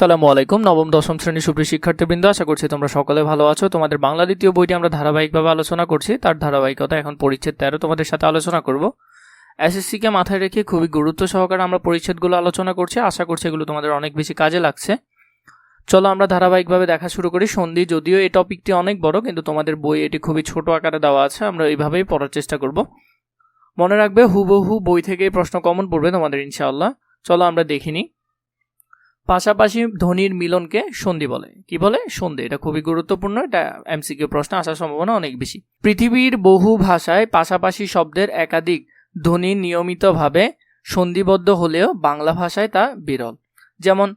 আসসালামু আলাইকুম। নবম, দশম শ্রেণির সুপ্রিয় শিক্ষার্থীবৃন্দ, আশা করছি তোমরা সকলে ভালো আছো। তোমাদের বাংলা দ্বিতীয় বইটি আমরা ধারাবাহিকভাবে আলোচনা করছি। তার ধারাবাহিকতা এখন পরিচ্ছেদ তেরো। তোমাদের সাথে আলোচনা করব। এসএসসিকে মাথায় রেখে খুবই গুরুত্ব সহকারে আমরা পরিচ্ছেদগুলো আলোচনা করছি। আশা করছি এগুলো তোমাদের অনেক বেশি কাজে লাগছে। চলো আমরা ধারাবাহিকভাবে দেখা শুরু করি। সন্ধি, যদিও এই টপিকটি অনেক বড়, কিন্তু তোমাদের বই এটি খুবই ছোট আকারে দেওয়া আছে। আমরা এইভাবেই পড়ার চেষ্টা করব। মনে রাখবে, হুবহু বই থেকে প্রশ্ন কমন পড়বে তোমাদের, ইনশাআল্লাহ। চলো আমরা দেখিনি পাশাপাশি ধ্বনির মিলনকে সন্ধি বলে। কি বলে? সন্ধি। এটা খুবই গুরুত্বপূর্ণ। এটা এমসিকিউ প্রশ্ন আসার সম্ভাবনা অনেক বেশি। পৃথিবীর বহু ভাষায় পাশাপাশি শব্দের একাধিক ধ্বনি নিয়মিতভাবে সন্ধিবদ্ধ হলেও বাংলা ভাষায় তা বিরল। যেমন,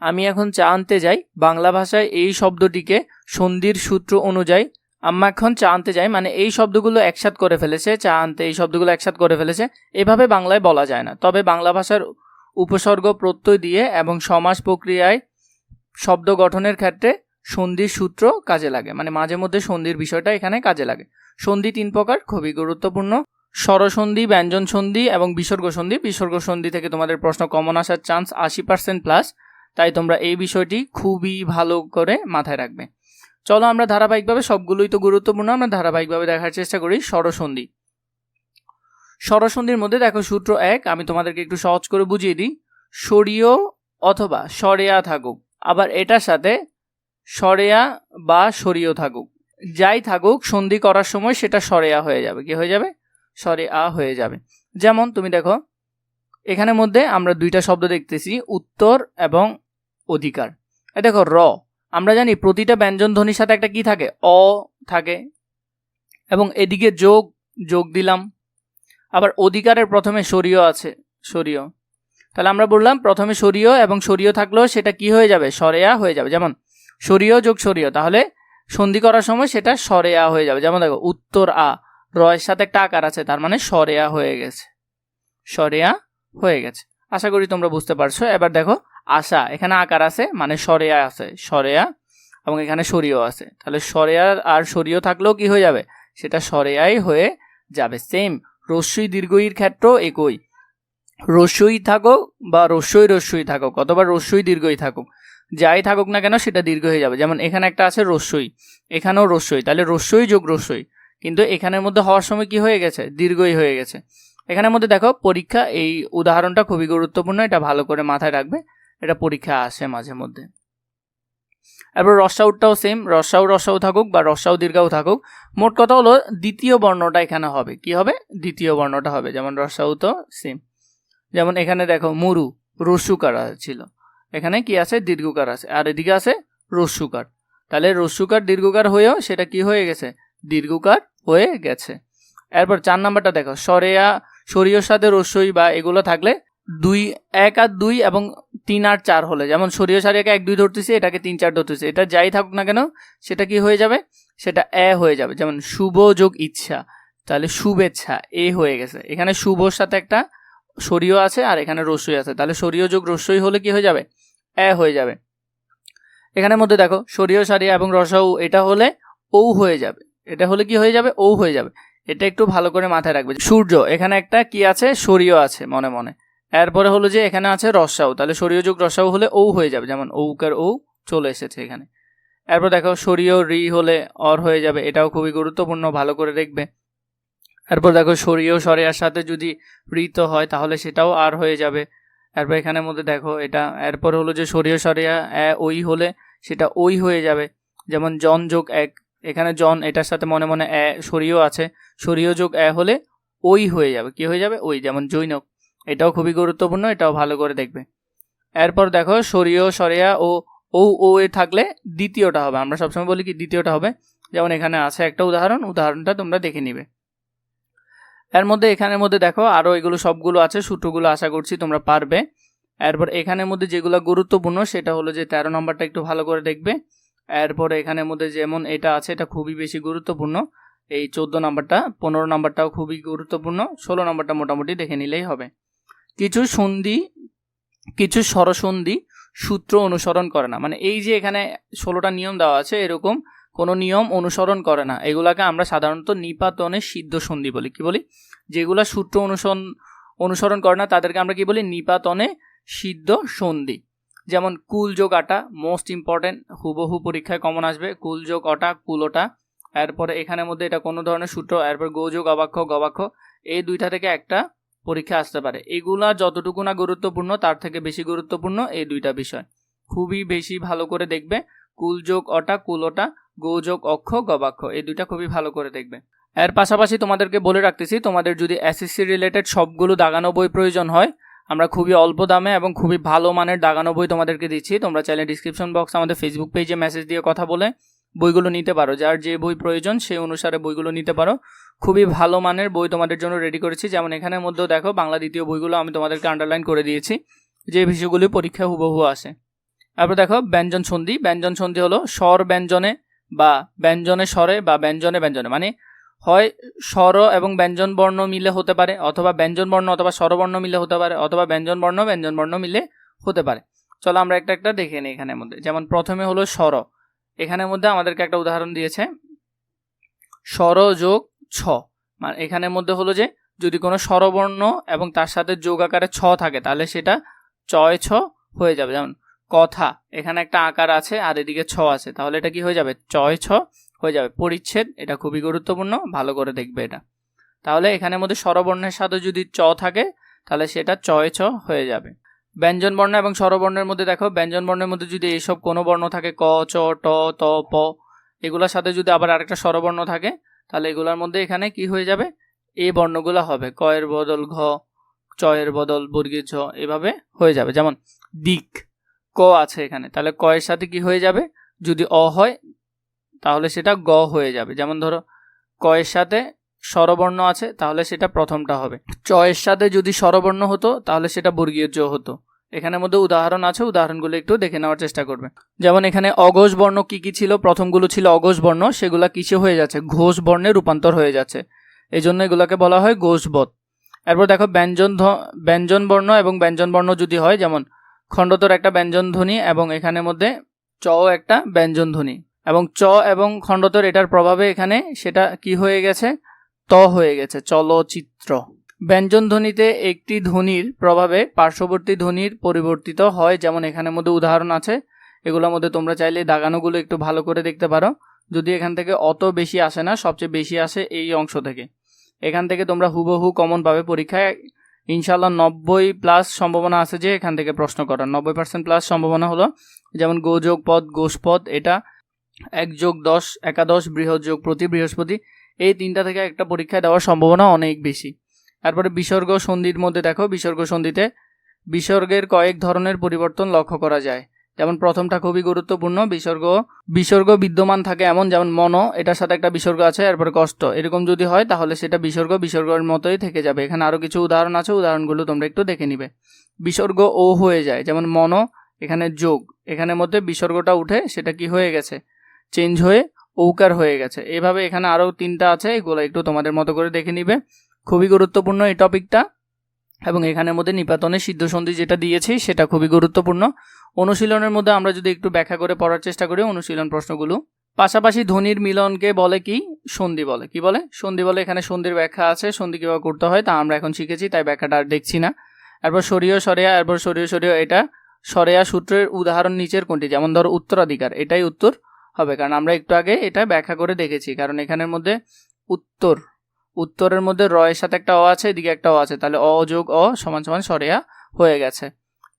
আমি এখন চা আনতে যাই। বাংলা ভাষায় এই শব্দটিকে সন্ধির সূত্র অনুযায়ী, আম্মা এখন চা আনতে যাই মানে এই শব্দগুলো একসাথ করে ফেলেছে, চা আনতে এই শব্দগুলো একসাথ করে ফেলেছে। এভাবে বাংলায় বলা যায় না। তবে বাংলা ভাষার উপসর্গ প্রত্যয় দিয়ে এবং সমাস প্রক্রিয়ায় শব্দ গঠনের ক্ষেত্রে সন্ধির সূত্র কাজে লাগে। মানে মাঝে মধ্যে সন্ধির বিষয়টা এখানে কাজে লাগে। সন্ধি তিন প্রকার, খুবই গুরুত্বপূর্ণ। স্বরসন্ধি, ব্যঞ্জন সন্ধি এবং বিসর্গ সন্ধি। বিসর্গ সন্ধি থেকে তোমাদের প্রশ্ন কমন আসার চান্স আশি পার্সেন্ট প্লাস তাই তোমরা এই বিষয়টি খুবই ভালো করে মাথায় রাখবে। চলো আমরা ধারাবাহিকভাবে, সবগুলোই তো গুরুত্বপূর্ণ, আমরা ধারাবাহিকভাবে দেখার চেষ্টা করি স্বরসন্ধি। স্বরসন্ধির মধ্যে দেখো সূত্র এক, আমি তোমাদেরকে একটু সহজ করে বুঝিয়ে দিই। সরিয় অথবা সরেয়া থাকুক। আবার এটার সাথে সরেয়া বা সরিয় থাকুক। যাই থাকুক, সন্ধি করার সময় সেটা সরেয়া হয়ে যাবে। কি হয়ে যাবে? সরে আ হয়ে যাবে। যেমন তুমি দেখো এখানের মধ্যে আমরা দুইটা শব্দ দেখতেছি, উত্তর এবং অধিকার। দেখো, র। আমরা জানি প্রতিটা ব্যঞ্জন ধ্বনির সাথে একটা কি থাকে? অ থাকে। এবং এদিকে যোগ যোগ দিলাম। আবার অধিকারের প্রথমে সরিয় আছে সরিয় তাহলে আমরা বললাম, প্রথমে সরিয় এবং সরিয় থাকলেও সেটা কি হয়ে যাবে? সরেয়া হয়ে যাবে। যেমন সরিয় যোগ সরিয় তাহলে সন্ধি করার সময় সেটা সরেয়া হয়ে যাবে। যেমন দেখো, উত্তর আ রয়ের সাথে একটা আকার আছে, তার মানে সরেয়া হয়ে গেছে। সরেয়া হয়ে গেছে। আশা করি তোমরা বুঝতে পারছ। এবার দেখো, আশা, এখানে আকার আছে মানে সরেয়া আছে, সরেয়া এবং এখানে সরিয় আছে। তাহলে সরেয়া আর সরিয় থাকলেও কি হয়ে যাবে? সেটা সরেয়াই হয়ে যাবে সেম রস্যই দীর্ঘইর ক্ষেত্র একই। রস্যই থাকুক বা রস্যই রস্যই থাকুক, অথবা রস্যই দীর্ঘই থাকুক, যাই থাকুক না কেন সেটা দীর্ঘ হয়ে যাবে। যেমন এখানে একটা আছে রস্যই, এখানেও রস্যই, তাহলে রস্যই যোগ রস্যই। কিন্তু এখানের মধ্যে হওয়ার সময় কি হয়ে গেছে? দীর্ঘই হয়ে গেছে। এখানের মধ্যে দেখো, পরীক্ষা, এই উদাহরণটা খুবই গুরুত্বপূর্ণ, এটা ভালো করে মাথায় রাখবে, এটা পরীক্ষা আসে মাঝে মধ্যে। এরপর রসাউটটাও সেম রসাউ রসাউ থাকুক বা রসাউ দীর্ঘাও থাকুক, মোট কথা হলো দ্বিতীয় বর্ণটা এখানে হবে। কি হবে? দ্বিতীয় বর্ণটা হবে। যেমন রসাউ তো সেম যেমন এখানে দেখো মুরু রস্যুকার ছিল। এখানে কি আছে? দীর্ঘকার আছে। আর এদিকে আছে রসুকার। তাহলে রসুকার, দীর্ঘকার হয়েও সেটা কি হয়ে গেছে? দীর্ঘকার হয়ে গেছে। এরপর চার নাম্বারটা দেখো। সরেয়া, সরিয়র সাথে রস্যই বা এগুলো থাকলে দুই, এক আর দুই এবং তিন আর চার হলে। যেমন সরিয় সারিয়াকে এক দুই ধরতেছি, এটাকে তিন, চার ধরতেছি। এটা যাই থাকুক না কেন, সেটা কি হয়ে যাবে? সেটা এ হয়ে যাবে। যেমন শুভ যোগ ইচ্ছা, তাহলে শুভেচ্ছা, এ হয়ে গেছে। এখানে শুভর সাথে একটা সরিয় আছে আর এখানে রস্যই আছে। তাহলে সরিয় যোগ রসই হলে কি হয়ে যাবে? এ হয়ে যাবে। এখানের মধ্যে দেখো সরিয় সারিয়া এবং রসাউ এটা হলে ও হয়ে যাবে। এটা হলে কি হয়ে যাবে? ও হয়ে যাবে। এটা একটু ভালো করে মাথায় রাখবে। সূর্য, এখানে একটা কি আছে? সরিয় আছে মনে মনে। এরপরে হলো যে এখানে আছে রসাউ তাহলে সরিয় যোগ রসাউ হলে ও হয়ে যাবে, যেমন ঔকার ও চলে এসেছে এখানে। এরপর দেখো সরিয় রি হলে অর হয়ে যাবে, এটাও খুবই গুরুত্বপূর্ণ, ভালো করে দেখবে। এরপর দেখো সরিয় সরিয়ার সাথে যদি ঋত হয়, তাহলে সেটাও আর হয়ে যাবে। এরপর এখানের মধ্যে দেখো এটা, এরপর হলো যে সরিয় সরিয়া, এ ওই হলে সেটা ওই হয়ে যাবে, যেমন জন যোগ এক। এখানে জন, এটার সাথে মনে মনে এ, সরিয় আছে। সরিয় যোগ এ হলে ওই হয়ে যাবে, কি হয়ে যাবে? ওই যেমন জৈনক। এটাও খুবই গুরুত্বপূর্ণ, এটাও ভালো করে দেখবে। এরপর দেখো সরিয় সরিয়া ও ও ও এ থাকলে দ্বিতীয়টা হবে। আমরা সবসময় বলি কি দ্বিতীয়টা হবে। যেমন এখানে আছে একটা উদাহরণ, উদাহরণটা তোমরা দেখে নিবে। এর মধ্যে এখানের মধ্যে দেখো, আরও এগুলো সবগুলো আছে, সূত্রগুলো আশা করছি তোমরা পারবে। এরপর এখানের মধ্যে যেগুলো গুরুত্বপূর্ণ, সেটা হলো যে তেরো নম্বরটা একটু ভালো করে দেখবে। এরপর এখানের মধ্যে যেমন এটা আছে, এটা খুবই বেশি গুরুত্বপূর্ণ। এই চোদ্দ নাম্বারটা, পনেরো নাম্বারটাও খুবই গুরুত্বপূর্ণ, ষোলো নাম্বারটা মোটামুটি দেখে নিলেই হবে। কিছু সন্ধি, কিছু স্বরসন্ধি সূত্র অনুসরণ করে না। মানে এই যে এখানে ষোলোটা নিয়ম দেওয়া আছে, এরকম কোনো নিয়ম অনুসরণ করে না। এগুলাকে আমরা সাধারণত নিপাতনে সিদ্ধ সন্ধি বলি। কি বলি? যেগুলো সূত্র অনুসরণ অনুসরণ করে না, তাদেরকে আমরা কি বলি? নিপাতনে সিদ্ধ সন্ধি। যেমন কুল যোগ আটা মোস্ট ইম্পর্টেন্ট হুবহু পরীক্ষায় কমন আসবে। কুল যোগ অটা কুলোটা এরপরে এখানের মধ্যে এটা কোনো ধরনের সূত্র, এরপর গো যোগ, অবাক্ষ, গবাক্ষ। এই দুইটা থেকে একটা পরীক্ষা আসতে পারে। এগুলা যতটুকু না গুরুত্বপূর্ণ, তার থেকে বেশি গুরুত্বপূর্ণ এই দুইটা বিষয়। খুবই বেশি ভালো করে দেখবে। কুল যোগ অটা কুলোটা গো যোগ অক্ষ গবাক্ষ এই দুইটা খুবই ভালো করে দেখবে। এর পাশাপাশি তোমাদেরকে বলে রাখতেছি, তোমাদের যদি এসএসসি রিলেটেড সবগুলো দাগানো বই প্রয়োজন হয়, আমরা খুবই অল্প দামে এবং খুবই ভালো মানের দাগানো বই তোমাদেরকে দিচ্ছি। তোমরা চাইলে ডিসক্রিপশন বক্স আমাদের ফেসবুক পেজে মেসেজ দিয়ে কথা বলে বইগুলো নিতে পারো। যার যে বই প্রয়োজন সেই অনুসারে বইগুলো নিতে পারো। খুবই ভালো মানের বই তোমাদের জন্য রেডি করেছি। যেমন এখানের মধ্যেও দেখো, বাংলা দ্বিতীয় বইগুলো আমি তোমাদেরকে আন্ডারলাইন করে দিয়েছি, যে বিষয়গুলি পরীক্ষায় হুবহু আসে। তারপর দেখো, ব্যঞ্জন সন্ধি। ব্যঞ্জন সন্ধি হলো স্বর ব্যঞ্জনে বা ব্যঞ্জনে স্বরে বা ব্যঞ্জনে ব্যঞ্জনে। মানে হয় স্বর এবং ব্যঞ্জন বর্ণ মিলে হতে পারে, অথবা ব্যঞ্জন বর্ণ অথবা স্বরবর্ণ মিলে হতে পারে, অথবা ব্যঞ্জন বর্ণ ব্যঞ্জন বর্ণ মিলে হতে পারে। চলো আমরা একটা একটা দেখে নিই এখানের মধ্যে। যেমন প্রথমে হলো স্বর। এখানের মধ্যে আমাদেরকে একটা উদাহরণ দিয়েছে। স্বর যোগ ছ। মানে এখানের মধ্যে হলো যে, যদি কোনো স্বরবর্ণ এবং তার সাথে যোগ আকারে ছ থাকে, তাহলে সেটা ছয় ছ হয়ে যাবে। যেমন, কথা, এখানে একটা আকার আছে আর এদিকে ছ আছে, তাহলে এটা কি হয়ে যাবে? চয় ছ হয়ে যাবে। পরিচ্ছেদ, এটা খুবই গুরুত্বপূর্ণ, ভালো করে দেখবে এটা। তাহলে এখানের মধ্যে স্বরবর্ণের সাথে যদি চ থাকে, তাহলে সেটা চয় ছ হয়ে যাবে। ব্যঞ্জন বর্ণ এবং স্বরবর্ণের মধ্যে দেখো, ব্যঞ্জন বর্ণের মধ্যে যদি এইসব কোনো বর্ণ থাকে, ক, চ, ট, ত, প, এগুলোর সাথে যদি আবার আরেকটা স্বরবর্ণ থাকে, তাহলে এগুলোর মধ্যে এখানে কি হয়ে যাবে? এই বর্ণগুলো হবে, ক এর বদল ঘ, চ এর বদল বর্গীয় ছ এভাবে হয়ে যাবে। যেমন দিক, ক আছে এখানে, তাহলে ক এর সাথে কি হয়ে যাবে? যদি অ হয়, তাহলে সেটা গ হয়ে যাবে। যেমন ধরো, ক এর সাথে স্বরবর্ণ আছে, তাহলে সেটা প্রথমটা হবে। চ এর সাথে যদি স্বরবর্ণ হতো, তাহলে সেটা বর্গীয় জ হতো। এখানের মধ্যে উদাহরণ আছে, উদাহরণগুলো একটু দেখে নেওয়ার চেষ্টা করবে। যেমন এখানে অঘোষ বর্ণ কি কি ছিল? প্রথমগুলো ছিল অঘোষ বর্ণ, সেগুলা কিসে হয়ে যাচ্ছে? ঘোষ বর্ণে রূপান্তর হয়ে যাচ্ছে। এই জন্য এগুলোকে বলা হয় ঘোষবধ। এরপর দেখো, ব্যঞ্জন ব্যঞ্জন বর্ণ এবং ব্যঞ্জন বর্ণ যদি হয়, যেমন খণ্ডতর একটা ব্যঞ্জন ধ্বনি এবং এখানের মধ্যে চ একটা ব্যঞ্জন ধ্বনি। এবং চ এবং খণ্ডতর এটার প্রভাবে এখানে সেটা কি হয়ে গেছে? ত হয়ে গেছে, চলচিত্র। ব্যঞ্জন ধ্বনিতে একটি ধ্বনির প্রভাবে পার্শ্ববর্তী ধ্বনির পরিবর্তিত হয়, যেমন এখানের মধ্যে উদাহরণ আছে। এগুলোর মধ্যে তোমরা চাইলে দাগানোগুলো একটু ভালো করে দেখতে পারো। যদি এখান থেকে অত বেশি আসে না, সবচেয়ে বেশি আসে এই অংশ থেকে। এখান থেকে তোমরা হুবহু কমন পাবে পরীক্ষায়। ইনশাল্লাহ নব্বই প্লাস সম্ভাবনা আছে যে এখান থেকে প্রশ্ন করার। নব্বই পার্সেন্ট প্লাস সম্ভাবনা হলো, যেমন গোযোগ পদ, গোষ পদ, এটা এক যোগ দশ, একাদশ, বৃহৎ যোগ প্রতি বৃহস্পতি, এই তিনটা থেকে একটা পরীক্ষায় দেওয়ার সম্ভাবনা অনেক বেশি। তারপরে বিসর্গ সন্ধির মধ্যে দেখো, বিসর্গ সন্ধিতে বিসর্গের কয়েক ধরনের পরিবর্তন লক্ষ্য করা যায়। যেমন প্রথমটা খুবই গুরুত্বপূর্ণ, বিসর্গ বিসর্গ বিদ্যমান থাকে এমন, যেমন মন এটার সাথে একটা বিসর্গ আছে, এরপরে কষ্ট। এরকম যদি হয়, তাহলে সেটা বিসর্গ, বিসর্গের মতোই থেকে যাবে। এখানে আরও কিছু উদাহরণ আছে, উদাহরণগুলো তোমরা একটু দেখে নিবে। বিসর্গ ও হয়ে যায়, যেমন মন এখানে যোগ। এখানের মধ্যে বিসর্গটা উঠে, সেটা কি হয়ে গেছে? চেঞ্জ হয়ে, ঔকার হয়ে গেছে। এভাবে এখানে আরও তিনটা আছে, এগুলো একটু তোমাদের মতো করে দেখে নিবে। খুবই গুরুত্বপূর্ণ এই টপিকটা। এবং এখানের মধ্যে নিপাতনের সিদ্ধ সন্ধি যেটা দিয়েছি, সেটা খুবই গুরুত্বপূর্ণ। অনুশীলনের মধ্যে আমরা যদি একটু ব্যাখ্যা করে পড়ার চেষ্টা করি অনুশীলন প্রশ্নগুলো। পাশাপাশি ধ্বনির মিলনকে বলে কি? সন্ধি বলে। কি বলে? সন্ধি বলে এখানে সন্ধির ব্যাখ্যা আছে, সন্ধি কীভাবে করতে হয় তা আমরা এখন শিখেছি, তাই ব্যাখ্যাটা আর দেখছি না। এরপর সরিয় সরিয়া, এরপর সরিয় সরিয় এটা সরেয়া সূত্রের উদাহরণ নিচের কোনটি? যেমন ধরো উত্তরাধিকার, এটাই উত্তর হবে। কারণ আমরা একটু আগে এটা ব্যাখ্যা করে দেখেছি। কারণ এখানের মধ্যে উত্তর উত্তরের মধ্যে র এর সাথে একটা অ আছে, এদিকে একটা অ আছে। তাহলে অ যোগ অ সমান সমান সরেয়া হয়ে গেছে।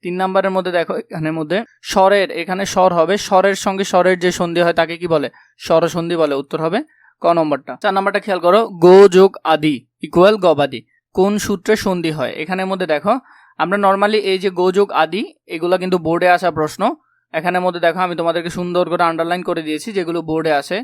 তিন নাম্বারের মধ্যে দেখো, এখানের মধ্যে স্বরের, এখানে স্বর হবে, স্বরের সঙ্গে স্বরের যে সন্ধি হয় তাকে কি বলে? স্বরসন্ধি বলে, উত্তর হবে ক নম্বরটা। চার নাম্বারটা খেয়াল করো, গো যোগ আদি ইকুয়াল গবাদি, কোন সূত্রে সন্ধি হয়? এখানের মধ্যে দেখো, আমরা নর্মালি এই যে গো যোগ আদি, এগুলো কিন্তু বোর্ডে আসা প্রশ্ন। এখানের মধ্যে দেখো, আমি তোমাদেরকে সুন্দর করে আন্ডারলাইন করে দিয়েছি, যেগুলো বোর্ডে আসে।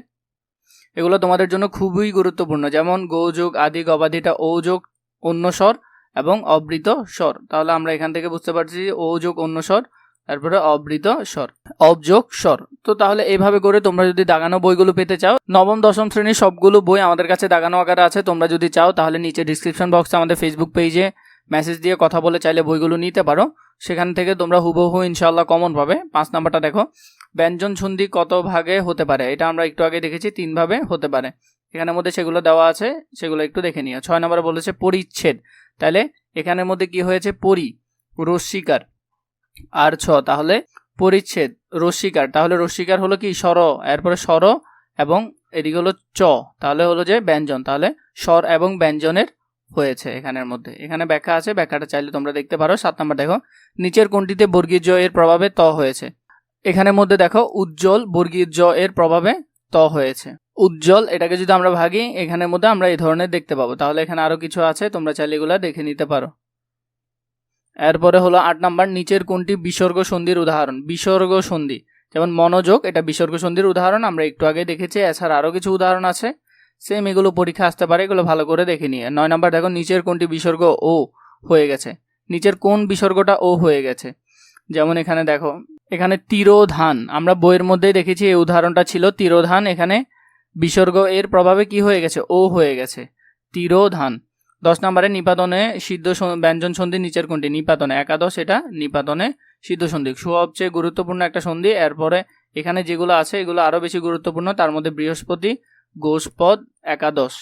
এগুলো তোমাদের জন্য খুবই গুরুত্বপূর্ণ, যেমন গোযোগ, আদি গবাদিটা ও যোগ অন্য স্বর এবং অবৃত স্বর। তাহলে আমরা এখান থেকে বুঝতে পারছি যে ও যোগ অন্য স্বর তারপরে অবৃত স্বর, অবযোগ স্বর। তো তাহলে এইভাবে করে তোমরা যদি দাগানো বইগুলো পেতে চাও, নবম, দশম শ্রেণির সবগুলো বই আমাদের কাছে দাগানো আকারে আছে, তোমরা যদি চাও তাহলে নিচে ডিসক্রিপশন বক্সে আমাদের ফেসবুক পেজে মেসেজ দিয়ে কথা বলে চাইলে বইগুলো নিতে পারো। সেখান থেকে তোমরা হুবহু ইনশাল্লাহ কমন পাবে। পাঁচ নাম্বারটা দেখো ব্যঞ্জন সন্ধি কত ভাগে হতে পারে? এটা আমরা একটু আগে দেখেছি, তিন ভাবে হতে পারে। এখানের মধ্যে সেগুলো দেওয়া আছে, সেগুলো একটু দেখে নিও। ছয় নম্বরে বলেছে পরিচ্ছেদ। তাহলে এখানের মধ্যে কি হয়েছে? পরি রস্বীকার আর ছ, তাহলে পরিচ্ছেদ রস্বীকার তাহলে রস্বীকার হলো কি? স্বর। এরপরে স্বর এবং এদিকে হলো চ। তাহলে হলো যে ব্যঞ্জন। তাহলে স্বর এবং ব্যঞ্জনের হয়েছে এখানের মধ্যে। এখানে ব্যাখ্যা আছে, ব্যাখ্যাটা চাইলে তোমরা দেখতে পারো। সাত নম্বর দেখো, নিচের কোনটিতে বর্গীয় জ এর প্রভাবে ত হয়েছে? এখানের মধ্যে দেখো, উজ্জ্বল বর্গীয় জ এর প্রভাবে ত হয়েছে। উজ্জ্বল, এটাকে যদি আমরা ভাগি, এখানের মধ্যে আমরা এই ধরনের দেখতে পাবো। তাহলে এখানে আরও কিছু আছে, তোমরা চাইলে এগুলা দেখে নিতে পারো। এরপরে হলো আট নাম্বার, নিচের কোনটি বিসর্গ সন্ধির উদাহরণ? বিসর্গ সন্ধি। যেমন মনোযোগ, এটা বিসর্গ সন্ধির উদাহরণ, আমরা একটু আগে দেখেছি, এছাড়া আরও কিছু উদাহরণ আছে। সেম এগুলো পরীক্ষা আসতে পারে, এগুলো ভালো করে দেখে নিয়ে। নয় নাম্বার দেখো, নিচের কোনটি বিসর্গ ও হয়ে গেছে? নিচের কোন বিসর্গটা ও হয়ে গেছে? যেমন এখানে দেখো এখানে তিরোধান। আমরা বইয়ের মধ্যেই দেখেছি এই উদাহরণটা ছিল তিরোধান। এখানে বিসর্গ এর প্রভাবে কি হয়ে গেছে? ও হয়ে গেছে। তিরোধান। দশ নম্বরে নিপাতনে সিদ্ধ ব্যঞ্জন সন্ধি, নিচের কোনটি নিপাতনে একাদশ, এটা নিপাতনে সিদ্ধ সন্ধি। সবচেয়ে গুরুত্বপূর্ণ একটা সন্ধি। এরপরে এখানে যেগুলো আছে, এগুলো আরও বেশি গুরুত্বপূর্ণ। তার মধ্যে বৃহস্পতি, গোষ্পদ, একাদশ।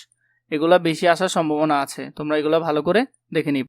এগুলো বেশি আসার সম্ভাবনা আছে। তোমরা এগুলো ভালো করে দেখে নিবে।